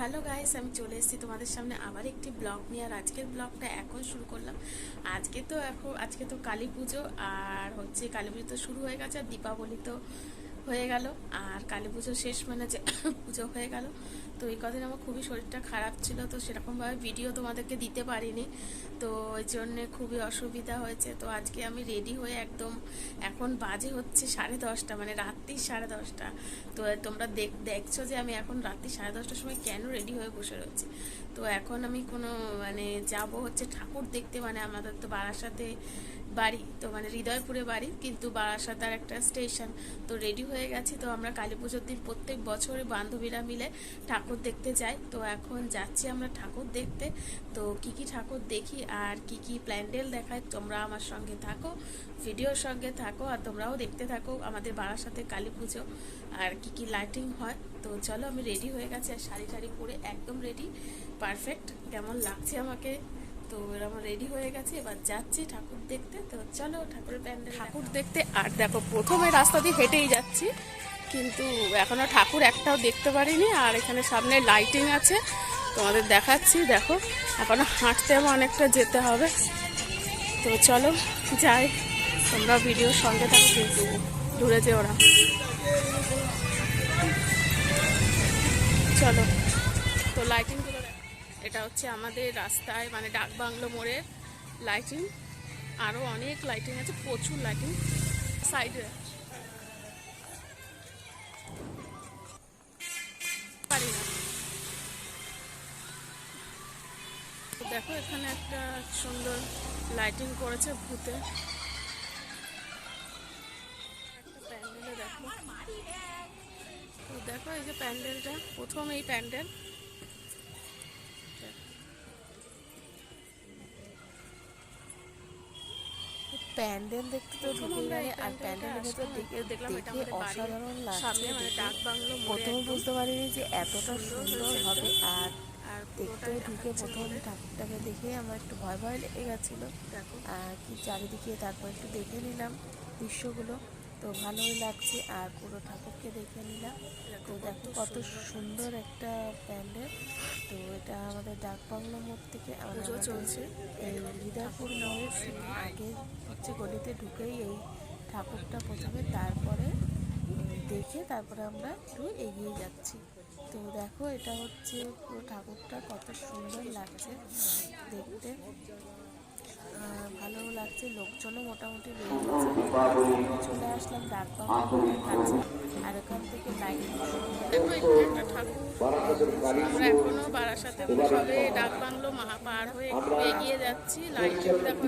Hello guys, আমি চলে এসেছি তোমাদের সামনে আবার একটি ব্লগ নিয়ে। আর আজকের ব্লগটা এখন শুরু করলাম। আজকে তো এখন আজকে তো কালী পুজো, আর হচ্ছে কালী পুজো তো শুরু হয়ে গেছে, আর দীপাবলি তো হয়ে গেল। আর কালী পুজো শেষ মানে যে পুজো হয়ে গেল। তো এই কদিন আমার খুবই শরীরটা খারাপ ছিল, তো সেরকমভাবে ভিডিও তোমাদেরকে দিতে পারিনি। তো ওই জন্যে খুবই অসুবিধা হয়েছে। তো আজকে আমি রেডি হয়ে একদম এখন বাজে হচ্ছে সাড়ে দশটা মানে রাত্রি সাড়ে দশটা। তো তোমরা দেখ, দেখছ যে আমি এখন রাত্রি সাড়ে দশটার সময় কেন রেডি হয়ে বসে রয়েছি? তো এখন আমি কোনো মানে যাব হচ্ছে ঠাকুর দেখতে মানে আমাদের তো বারাসাতে বাড়ি, তো মানে হৃদয়পুরে বাড়ি, কিন্তু বারাসাতার একটা স্টেশন তো রেডি হয়ে গেছি, তো আমরা কালী পুজোর দিন প্রত্যেক বছরে বান্ধবীরা মিলে ঠাকুর দেখতে যাই। তো এখন যাচ্ছি আমরা ঠাকুর দেখতে। তো কি কি ঠাকুর দেখি আর কি কি প্ল্যান্ডেল দেখায় তোমরা আমার সঙ্গে থাকো, ভিডিওর সঙ্গে থাকো, আর তোমরাও দেখতে থাকো আমাদের বারাসাতে কালী পুজো আর কি কি লাইটিং হয়। তো চলো আমি রেডি হয়ে গেছি আর শাড়ি টাড়ি পরে একদম রেডি পারফেক্ট কেমন লাগছে আমাকে? তো এরকম রেডি হয়ে গেছে এবার যাচ্ছি ঠাকুর দেখতে। তো চলো ঠাকুরের প্যান্ডেল ঠাকুর দেখতে আর দেখো প্রথমে রাস্তা দিয়ে হেঁটেই যাচ্ছি কিন্তু এখনও ঠাকুর একটাও দেখতে পারিনি আর এখানে সামনে লাইটিং আছে তোমাদের দেখাচ্ছি দেখো এখনও হাঁটতে আমার অনেকটা যেতে হবে। তো চলো যাই তোমরা ভিডিওর সঙ্গে থাকো কিন্তু দূরে যে ওরা চলো তো দেখো। এটা হচ্ছে আমাদের রাস্তায় মানে ডাক বাংলো মোড়ের লাইটিং আরও অনেক লাইটিং আছে, প্রচুর লাইটিং সাইডে দেখো এখানে একটা সুন্দর লাইটিং করেছে ভূতে। দেখো এই যে প্যান্ডেলটা, প্রথম এই প্যান্ডেল। প্যান্ডেল দেখতে তো ঢুকে আমরা গেলে আর প্যান্ডেলের ভেতর দেখে দেখলাম এটা দেখে অসাধারণ লাগছে প্রথমে বুঝতে পারিনি যে এতটা সুন্দর সুন্দর হবে আর দেখতে ঢুকে প্রথম। ঠাকুরটাকে দেখে আমার একটু ভয় ভয় লেগে গেছিল। আর কি চারিদিকে তারপর একটু দেখে নিলাম দৃশ্যগুলো। তো ভালোই লাগছে আর পুরো ঠাকুরকে দেখে নিলাম। তো দেখো কত সুন্দর একটা প্যান্ডেল। তো এটা আমাদের ডাকবাংলো মোড় থেকে পুজো চলছে। এই হৃদয়পুর মোড়ের আগে হচ্ছে গলিতে ঢুকেই এই ঠাকুরটা প্রথমে তারপরে দেখে তারপরে আমরা একটু এগিয়ে যাচ্ছি। তো দেখো এটা হচ্ছে পুরো ঠাকুরটা কত সুন্দর লাগছে দেখতে। ভালো লাগছে লোকজনও মোটামুটি গেছে। চলে আসলাম ডাকবাংলোর কাছে আর এখান থেকে ঠাকুর। আমরা এখনও বারাসাতে সবে ডাক বাংলো মাহা পার হয়ে একটু এগিয়ে যাচ্ছি। লাইটিং দেখো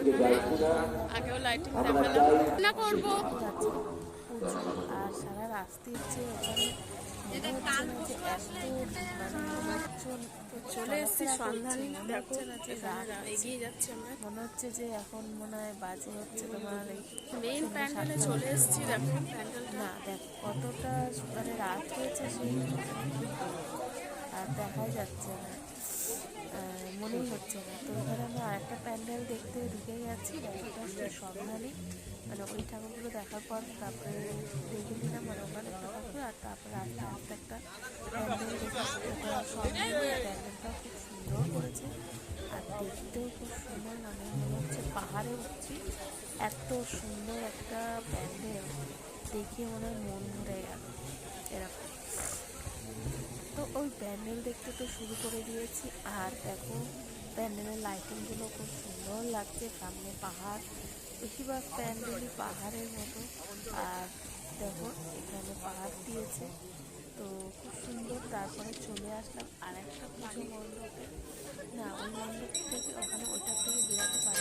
আগেও লাইটিং দেখালাম। না করব। আর সারা রাস্তা হচ্ছে ওখানে চলে এসেছি দেখো এগিয়ে যাচ্ছি আমরা। মনে হচ্ছে যে এখন মনে হয় বাজে হচ্ছে তোমার মেইন প্যান্ডেলে চলে এসেছি দেখো না দেখ কতটা মানে রাত হয়েছে সেই আর দেখাই যাচ্ছে না। মনেই হচ্ছে না। তো এখানে আমরা আরেকটা প্যান্ডেল দেখতে ঢুকে গেছি ওটা হচ্ছে সন্ধানী মানে ওই ঠাকুরগুলো দেখার পর তারপরে দেখে নিলাম মানে ওখানে একটা ঠাকুর আর তারপরে আস্তে আস্তে একটা প্যান্ডেল ওটা প্যান্ডেলটাও খুব সুন্দর করেছে আর দেখতেও খুব সুন্দর মানে মনে হচ্ছে পাহাড়ে উঠছি। এত সুন্দর একটা প্যান্ডেল। দেখে মনে হয় মন ভরে গেল। এরকম। তো ওই প্যান্ডেল দেখতে তো শুরু করে দিয়েছি। আর দেখো প্যান্ডেলের লাইটিংগুলো খুব সুন্দর লাগছে। সামনে পাহাড়। বেশিরভাগ প্যান্ডেলই পাহাড়ের মতো। আর দেখো, এখানে পাহাড় দিয়েছে। তো খুব সুন্দর, তারপরে চলে আসলাম আর একটা পুজো মণ্ডপে। না, ওই মণ্ডপ থেকে ওখানে ওইটার থেকে বেরোতে আর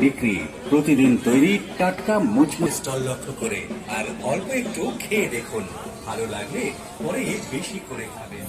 বিক্রি। প্রতিদিন তৈরি টাটকা মুচমুচ স্টল লক্ষ্য করে আর অল্প একটু খেয়ে দেখুন। ভালো লাগলে পরে বেশি করে খাবেন।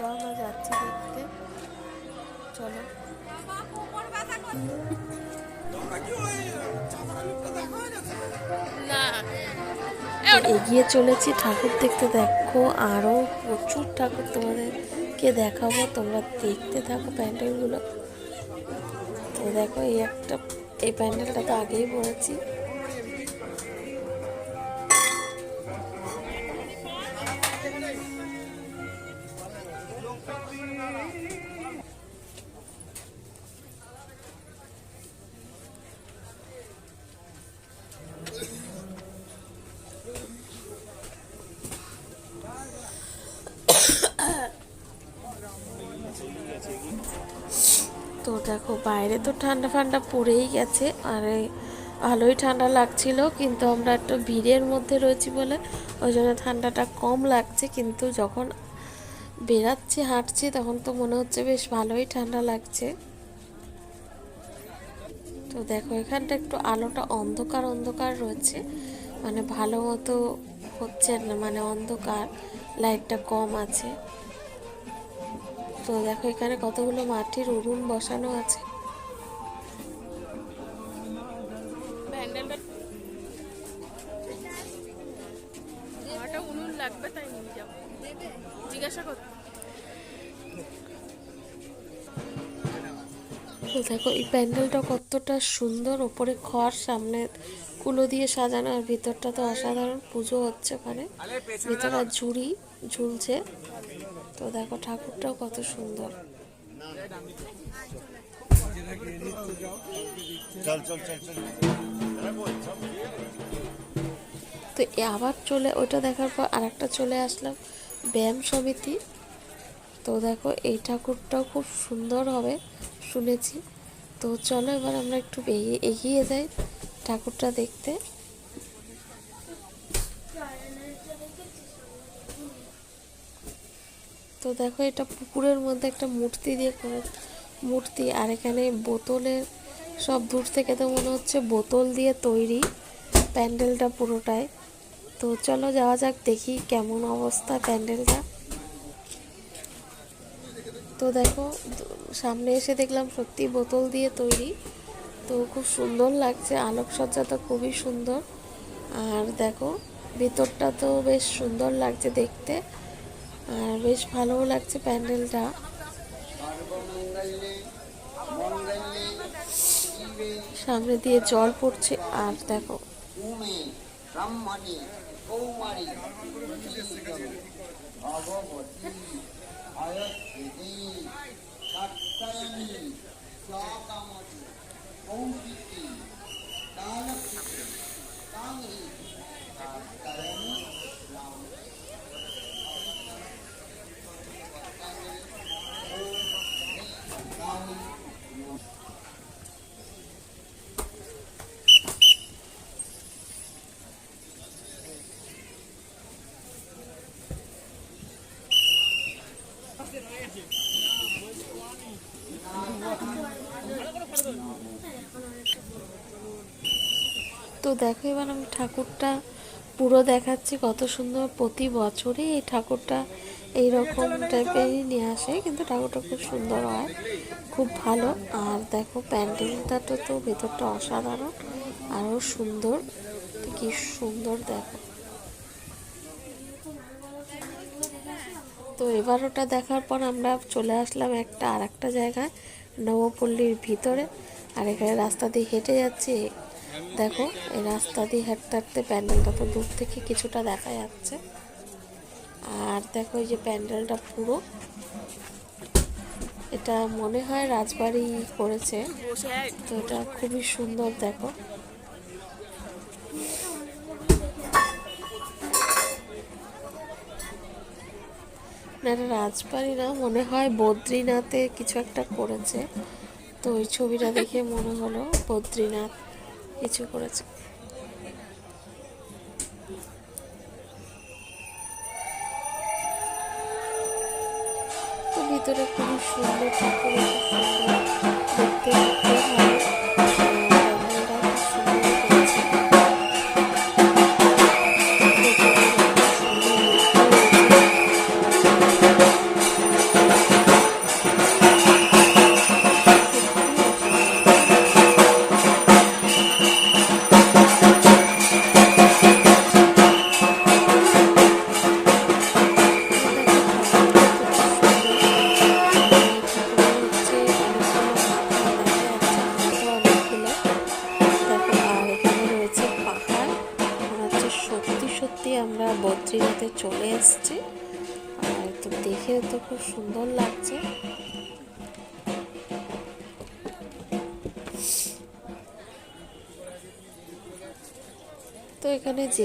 তো আমরা যাচ্ছি দেখতে। চলো। এগিয়ে চলেছি ঠাকুর দেখতে। দেখো আরও প্রচুর ঠাকুর তোমাদেরকে দেখাবো। তোমরা দেখতে থাকো প্যান্ডেলগুলো। তো দেখো এই একটা এই প্যান্ডেলটা তো আগেই বলেছি। দেখো, বাইরে তো ঠান্ডা ফান্ডা পড়েই গেছে। আর, ভালোই ঠান্ডা লাগছিল, কিন্তু আমরা একটু ভিড়ের মধ্যে রয়েছি বলে ওই জন্য ঠান্ডাটা কম লাগছে, কিন্তু যখন বেরাচ্ছি হাঁটছি, তখন তো মনে হচ্ছে বেশ ভালোই ঠান্ডা লাগছে। তো দেখো, এখানটা একটু আলোটা অন্ধকার অন্ধকার রয়েছে। মানে ভালো মতো হচ্ছে না মানে অন্ধকার, লাইটটা কম আছে। তো দেখো এখানে কতগুলো মাটির উনুন বসানো আছে। প্যান্ডেলটা আমারটা উনুন লাগবে তাই নিয়ে যাব। জিজ্ঞাসা কর। দেখো এই প্যান্ডেলটা কতটা সুন্দর ওপরে খড় সামনে কুলো দিয়ে সাজানো আর ভিতরটা তো অসাধারণ পুজো হচ্ছে ওখানে। ভিতরে ঝুড়ি ঝুলছে। তো দেখো ঠাকুরটাও কত সুন্দর। তো আবার চলে ওটা দেখার পর আরেকটা চলে আসলাম ব্যায়াম সমিতি। তো দেখো এই ঠাকুরটাও খুব সুন্দর হবে শুনেছি। তো চলো এবার আমরা একটু এগিয়ে যাই ঠাকুরটা দেখতে। তো দেখো এটা পুকুরের মধ্যে একটা মূর্তি দিয়ে করে মূর্তি আর এখানে বোতলের সব দূর থেকে তো মনে হচ্ছে বোতল দিয়ে তৈরি প্যান্ডেলটা পুরোটাই। তো চলো যাওয়া যাক, দেখি কেমন অবস্থা প্যান্ডেলটা। তো দেখো, সামনে এসে দেখলাম সত্যি বোতল দিয়ে তৈরি। তো খুব সুন্দর লাগছে, আলোকসজ্জা তো খুবই সুন্দর। আর দেখো, ভিতরটা তো বেশ সুন্দর লাগছে দেখতে। আর বেশ ভালোও লাগছে প্যান্ডেলটা। সামনে দিয়ে জল পড়ছে আর দেখো। দেখো, এবার আমি ঠাকুরটা পুরো দেখাচ্ছি, কত সুন্দর প্রতি বছরই এই ঠাকুরটা এইরকম টাইপেরই নিয়ে আসে, কিন্তু ঠাকুরটা খুব সুন্দর হয়, খুব ভালো। আর দেখো, প্যান্ডেলটা তো তো ভেতরটা অসাধারণ আরও সুন্দর কি সুন্দর দেখো। তো এবার ওটা দেখার পর আমরা চলে আসলাম একটা আর একটা জায়গায়, নবপল্লীর ভিতরে, আর এখানে রাস্তা দিয়ে হেঁটে যাচ্ছি দেখো, এই রাস্তা দিয়ে হাঁটতে হাঁটতে প্যান্ডেলটা তো দূর থেকে কিছুটা দেখা যাচ্ছে। আর দেখো এই যে প্যান্ডেলটা পুরো। এটা মনে হয় রাজবাড়ি করেছে তো এটা খুবই সুন্দর দেখো। না রাজবাড়ি না, মনে হয় বদ্রীনাথে কিছু একটা করেছে তো ওই ছবিটা দেখে মনে হলো বদ্রীনাথ কিছু করেছে। ভিতরে খুবই সুন্দর দেখতে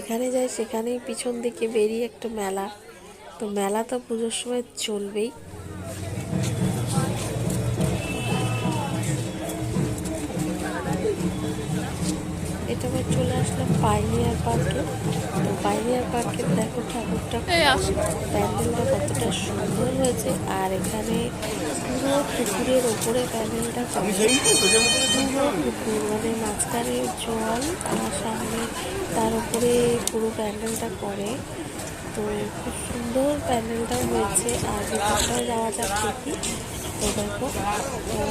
যেখানে যাই সেখানেই পিছন দিকে বেরিয়ে একটা মেলা। তো মেলা তো পুজোর সময় চলবেই। এটা আবার চলে আসলাম পাইনিয়ার পার্কে তো পাইনিয়ার পার্কে দেখো ঠাকুরটা প্যান্ডেলটা কতটা সুন্দর হয়েছে। আর এখানে পুরো পুকুরের ওপরে প্যান্ডেলটা করা। পুরো মানে মাঝখানে জল আর সামনে তার উপরে পুরো প্যান্ডেলটা করে। তো খুব সুন্দর প্যান্ডেলটা হয়েছে। আর ভেতরটাও যাওয়া যাক দেখি। তো দেখো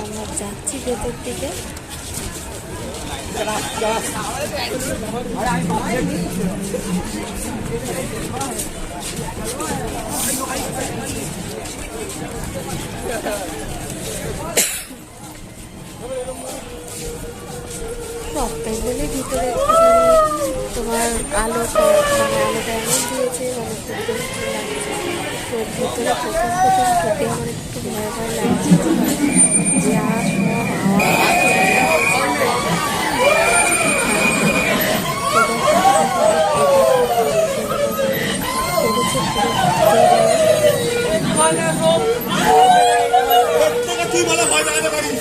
আমরা যাচ্ছি ভেতর দিকে। সব প্যান্ডেলের ভিতরে তোমার আলোটা মানে আলোটা এমন দিয়েছে মানে খুব দেখতে লাগছে। তো ভিতরে প্রথম প্রথম ঢুকে আমার একটু ভয় ভয় লাগছে। যে সব আওয়াজ করেছে পুরো হচ্ছে যে আমরা জঙ্গলের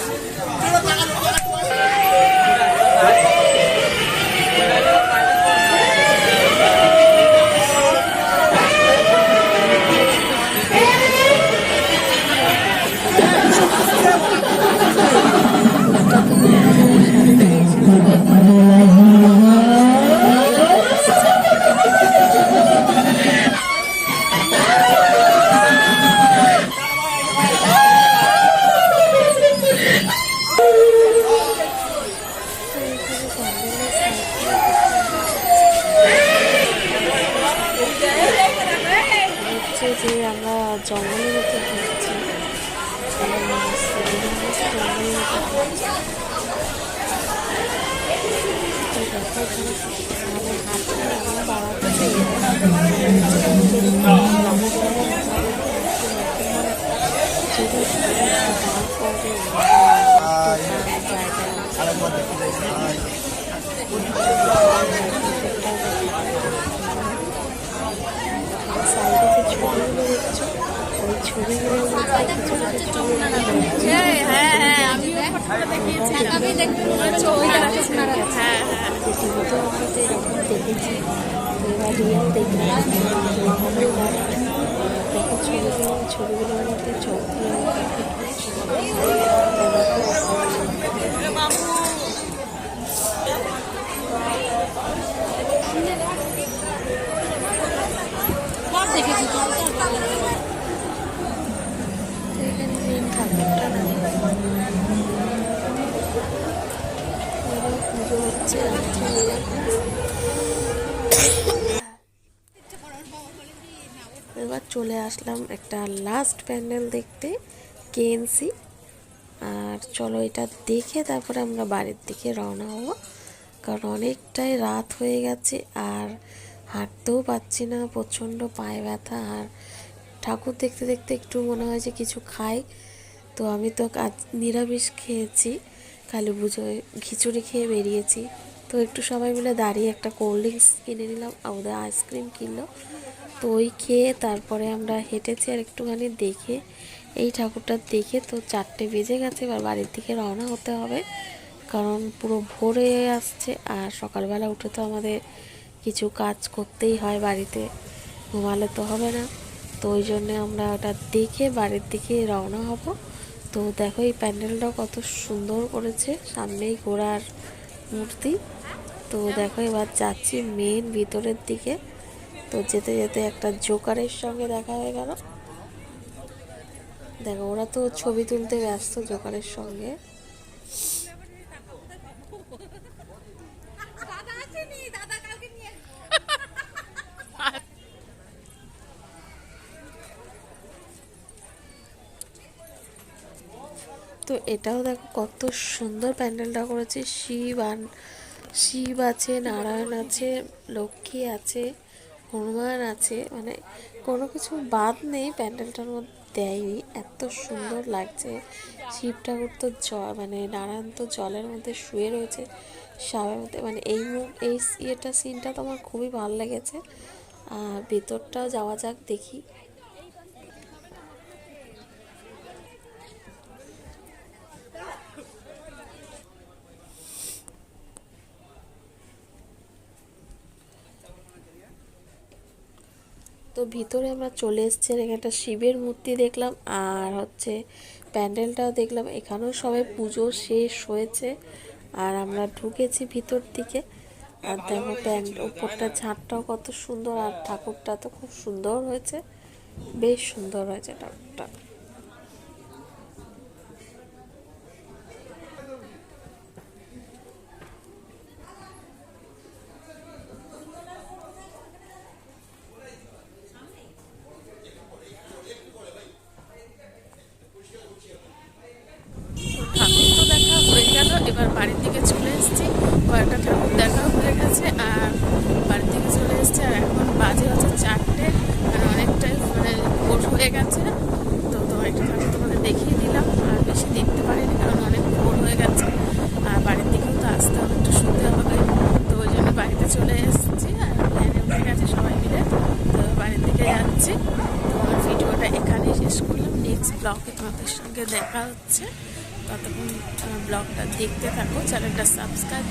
মধ্যে ঢুকছি জঙ্গলের মধ্যে আমরা বাড়াতে জায়গা সাইডে যে ছবিগুলো দেখছ ওই ছবিগুলোর মধ্যে কিছু কিছু ছবি রয়েছে হ্যাঁ হ্যাঁ হ্যাঁ আমিও ফটোটা দেখিয়েছিলাম চোখ হ্যাঁ হ্যাঁ যে টিভিতে আমরা তো এরকম দেখেছি এবার ছবিগুলো ছবিগুলোর মধ্যে চোখ দিয়ে এবার চলে আসলাম একটা লাস্ট প্যান্ডেল দেখতে কেএনসি আর চলো এটা দেখে তারপরে আমরা বাড়ির দিকে রওনা হব। কারণ অনেকটাই রাত হয়ে গেছে আর হাঁটতেও পাচ্ছি না, প্রচণ্ড পায়ে ব্যথা। আর ঠাকুর দেখতে দেখতে একটু মনে হয় যে কিছু খাই। তো আমি তো আজ নিরামিষ খেয়েছি, কালী পুজোয় খিচুড়ি খেয়ে বেরিয়েছি। তো একটু সবাই মিলে দাঁড়িয়ে একটা কোল্ড ড্রিঙ্কস কিনে নিলাম আর ওদের আইসক্রিম কিনলো। তো ওই খেয়ে তারপরে আমরা হেঁটেছি আর একটুখানি দেখে, এই ঠাকুরটা দেখে তো চারটে বেজে গেছে, এবার বাড়ির দিকে রওনা হতে হবে। কারণ পুরো ভোরে আসছে, আর সকালবেলা উঠে তো আমাদের কিছু কাজ করতেই হয় বাড়িতে। ঘুমালে তো হবে না। তো ওই জন্যে আমরা ওটা দেখে বাড়ির দিকে রওনা হব। তো দেখো এই প্যান্ডেলটাও কত সুন্দর করেছে। সামনেই ঘোড়ার মূর্তি। তো দেখো এবার যাচ্ছি মেন ভিতরের দিকে। তো যেতে যেতে একটা জোকারের সঙ্গে দেখা হয়ে গেল। দেখো ওরা তো ছবি তুলতে ব্যস্ত জোকারের সঙ্গে। তো এটাও দেখো কত সুন্দর প্যান্ডেলটা করেছে। শিব আর শিব আছে, নারায়ণ আছে, লক্ষ্মী আছে, হনুমান আছে মানে কোনো কিছু বাদ নেই প্যান্ডেলটার মধ্যে, দেয়নি। এত সুন্দর লাগছে। শিব ঠাকুর তো জ মানে নারায়ণ তো জলের মধ্যে শুয়ে রয়েছে সাবের মধ্যে মানে এই এই ইয়েটা সিনটা তো আমার খুবই ভালো লেগেছে। আর ভেতরটাও যাওয়া যাক দেখি। তো ভিতরে আমরা চলে এসেছি এখানে একটা শিবের মূর্তি দেখলাম, আর হচ্ছে প্যান্ডেলটাও দেখলাম। এখানেও সবাই পুজো শেষ হয়েছে, আর আমরা ঢুকেছি ভিতর দিকে। আর দেখো প্যান্ড উপরটা ঝাঁটটাও কত সুন্দর, আর ঠাকুরটা তো খুব সুন্দর হয়েছে, বেশ সুন্দর হয়েছে ঠাকুরটা ঠাকুর তো দেখা হয়ে গেল এবার বাড়ির দিকে চলে এসেছি। কয়েকটা ঠাকুর দেখাও হয়ে গেছে আর বাড়ির দিকে চলে এসেছি। আর এখন বাজে হচ্ছে চারটে মানে অনেকটাই মানে ভোর হয়ে গেছে তো তোমার একটা ঠাকুর তোমাদের দেখিয়ে দিলাম আর বেশি দেখতে পারিনি কারণ অনেক ভোর হয়ে গেছে আর বাড়ির দিকেও তো আসতে হবে একটু শুনতে হবে তো ওই জন্য বাড়িতে চলে এসেছি আর প্ল্যানে উঠে গেছে সবাই মিলে তো বাড়ির দিকে যাচ্ছি তো আমার ভিডিওটা এখানেই শেষ করলাম নেক্সট ব্লগে তোমাদের সঙ্গে দেখা হচ্ছে ততক্ষণ ব্লগটা দেখতে থাকো চ্যানেলটা সাবস্ক্রাইব